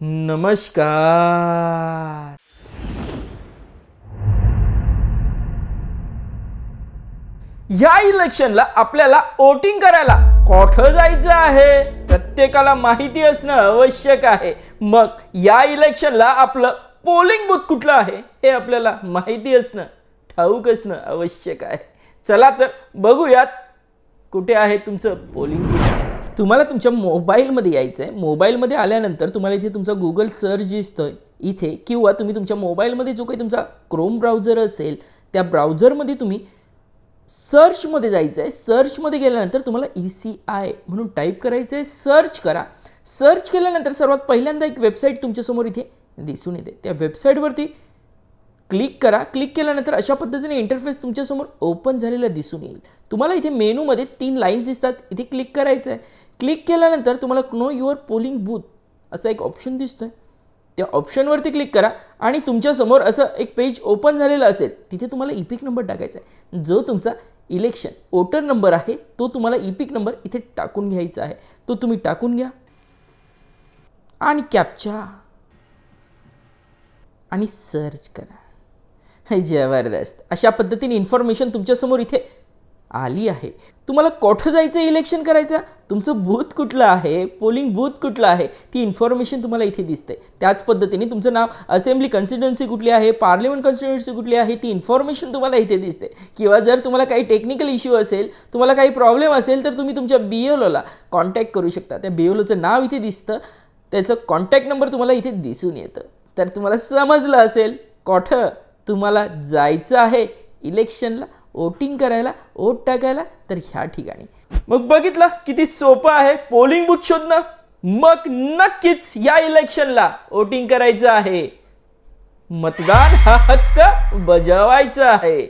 नमस्कार. या इलेक्शनला आपल्याला वोटिंग करायला कोठं जायचं आहे? प्रत्येकाला माहिती असणं आवश्यक आहे. मग या इलेक्शनला आपलं पोलिंग बूथ कुठलं आहे? हे आपल्याला माहिती असणं ठाऊक असणं आवश्यक आहे. चला तर बघूयात कुठे आहे तुमचं पोलिंग बूथ तुम्हाला तुमच्या मोबाईलमध्ये यायचं आहे मोबाईलमध्ये आल्यानंतर तुम्हाला इथे तुमचा गुगल सर्च दिसतोय. इथे किंवा तुम्ही तुमच्या मोबाईलमध्ये जो काही तुमचा क्रोम ब्राउझर असेल त्या ब्राउझरमध्ये तुम्ही सर्चमध्ये जायचं आहे सर्चमध्ये गेल्यानंतर तुम्हाला ई सी आय म्हणून टाईप करायचं आहे सर्च करा. सर्च केल्यानंतर सर्वात पहिल्यांदा एक वेबसाईट तुमच्यासमोर इथे दिसून येते. त्या वेबसाईटवरती क्लिक करा. क्लिक केल्यानंतर अशा पद्धतीने इंटरफेस तुमच्यासमोर ओपन झालेला दिसून येईल. तुम्हाला इथे मेनूमध्ये तीन लाईन्स दिसतात. इथे क्लिक करायचं आहे क्लिक केल्यानंतर तुम्हाला नो युअर पोलिंग बूथ असा एक ऑप्शन दिसतो आहे त्या ऑप्शनवरती क्लिक करा आणि तुमच्यासमोर असं एक पेज ओपन झालेलं असेल तिथे तुम्हाला इपिक नंबर टाकायचा आहे जो तुमचा इलेक्शन वोटर नंबर आहे तो तुम्हाला इपिक नंबर इथे टाकून घ्यायचा आहे. तो तुम्ही टाकून घ्या. आणि कॅप्चा आणि सर्च करा. जबरदस्त. अशा पद्धतीने इन्फॉर्मेशन तुमच्यासमोर इथे आली आहे. तुम्हाला कोठं जायचं इलेक्शन करायचं? तुमचं बूथ कुठलं आहे? पोलिंग बूथ कुठलं आहे? ती इन्फॉर्मेशन तुम्हाला इथे दिसते. त्याच पद्धतीने तुमचं नाव असेंब्ली कन्स्टिट्युन्सी कुठली आहे? पार्लिमेंट कन्स्टिट्युन्सी कुठली आहे? ती इन्फॉर्मेशन तुम्हाला इथे दिसते. किंवा जर तुम्हाला काही टेक्निकल इश्यू असेल तुम्हाला काही प्रॉब्लेम असेल तर तुम्ही तुमच्या बी एल ओला कॉन्टॅक्ट करू शकता. त्या बी एल ओचं नाव इथे दिसतं. त्याचं कॉन्टॅक्ट नंबर तुम्हाला इथे दिसून येतं. तर तुम्हाला समजलं असेल कोठं तुम्हाला जायचं आहे इलेक्शनला वोटिंग करायला वोट टाकायला तर ह्या ठिकाणी. मग बघितलं किती सोपं आहे पोलिंग बूथ शोधणं? मग नक्कीच या इलेक्शनला वोटिंग करायचं आहे. मतदान हा हक्क बजावायचा आहे.